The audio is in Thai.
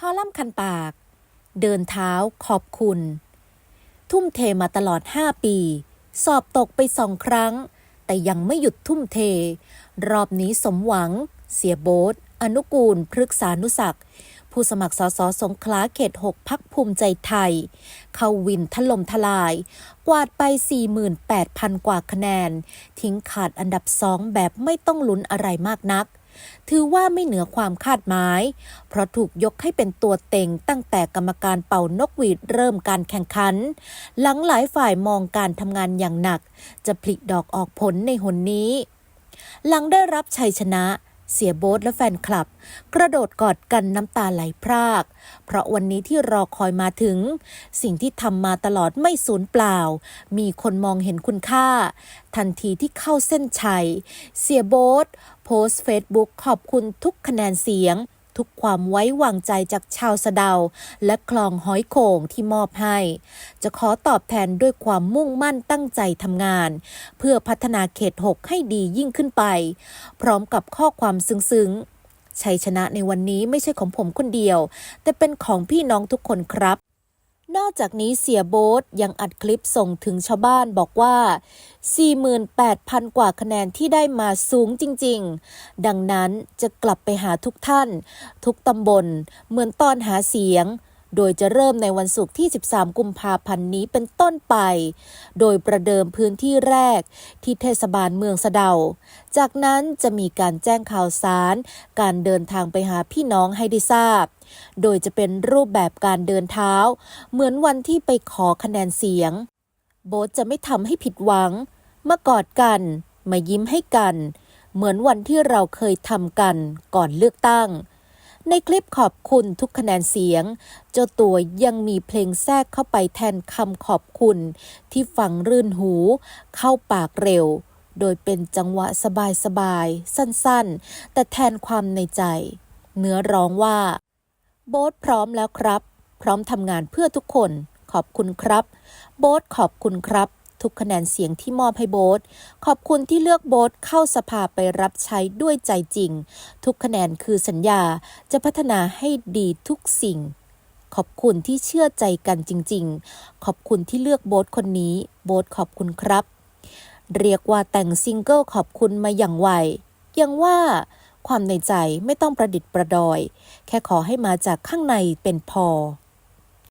คอลัมน์คันปาก เดินเท้าขอบคุณ ทุ่มเทมาตลอด 5 ปี สอบตกไปสองครั้ง แต่ยังไม่หยุดทุ่มเท รอบนี้สมหวัง เสียโบทอนุกูลพฤกษานุศักดิ์ผู้สมัครสสสงขลาเขต 6 พักภูมิใจไทย เข้าวินถล่มทลาย กวาดไป 48,000 กว่าคะแนน ทิ้งขาดอันดับสองแบบไม่ต้องลุ้นอะไรมากนัก ถือว่าไม่เหนือความคาดหมาย เพราะถูกยกให้เป็นตัวเต็งตั้งแต่กรรมการเป่านกหวีดเริ่มการแข่งขัน หลังหลายฝ่ายมองการทำงานอย่างหนัก จะผลิดอกออกผลในหนนี้ หลังได้รับชัยชนะ เสียโบ๊ทและแฟนคลับ กระโดดกอดกันน้ำตาไหลพราก เพราะวันนี้ที่รอคอยมาถึง สิ่งที่ทำมาตลอดไม่สูญเปล่า มีคนมองเห็นคุณค่า ทันทีที่เข้าเส้นชัย เสียโบ๊ทโพสต์เฟซบุ๊กขอบคุณทุกคะแนนเสียง ทุกความไว้วางใจจากชาวสะเดา และคลองหอยโขงที่มอบให้ จะขอตอบแทนด้วยความมุ่งมั่นตั้งใจทำงาน เพื่อพัฒนาเขต 6 ให้ดียิ่งขึ้นไป พร้อมกับข้อความซึ้งๆชัยชนะในวันนี้ไม่ใช่ของผมคนเดียว แต่เป็นของพี่น้องทุกคนครับ นอกจากนี้เสียโบ๊ทยังอัดคลิปส่งถึงชาวบ้านบอกว่า 48,000 กว่าคะแนนที่ได้มาสูงจริงๆ ดังนั้นจะกลับไปหาทุกท่าน ทุกตำบล เหมือนตอนหาเสียง โดยจะเริ่มในวันศุกร์ที่ 13 กุมภาพันธ์นี้เป็นต้นไป โดยประเดิมพื้นที่แรกที่เทศบาลเมืองสะเดา จากนั้นจะมีการแจ้งข่าวสาร การเดินทางไปหาพี่น้องให้ได้ทราบ โดยจะเป็นรูปแบบการเดินเท้า เหมือนวันที่ไปขอคะแนนเสียง โบ๊ทจะไม่ทำให้ผิดหวัง มากอดกัน มายิ้มให้กัน เหมือนวันที่เราเคยทำกันก่อนเลือกตั้ง ในคลิปขอบคุณทุกคะแนนเสียง เจ้าตัวยังมีเพลงแทรกเข้าไปแทนคำขอบคุณ ที่ฟังรื่นหู เข้าปากเร็ว โดยเป็นจังหวะสบายๆ สั้นๆ แต่แทนความในใจ เนื้อร้องว่า โบ๊ทพร้อมแล้วครับ พร้อมทำงานเพื่อทุกคน ขอบคุณครับ โบ๊ทขอบคุณครับ ทุกคะแนนเสียงที่มอบให้โบ๊ทขอบคุณที่เลือกโบ๊ทเข้าสภาไปรับใช้ด้วยใจจริง ทุกคะแนนคือสัญญาจะพัฒนาให้ดีทุกสิ่ง ขอบคุณที่เชื่อใจกันจริง ๆ ขอบคุณที่เลือกโบ๊ทคนนี้ โบ๊ทขอบคุณครับ เรียกว่าแต่งซิงเกิลขอบคุณมาอย่างไวยังว่าความในใจไม่ต้องประดิษฐ์ประดอย แค่ขอให้มาจากข้างในเป็นพอ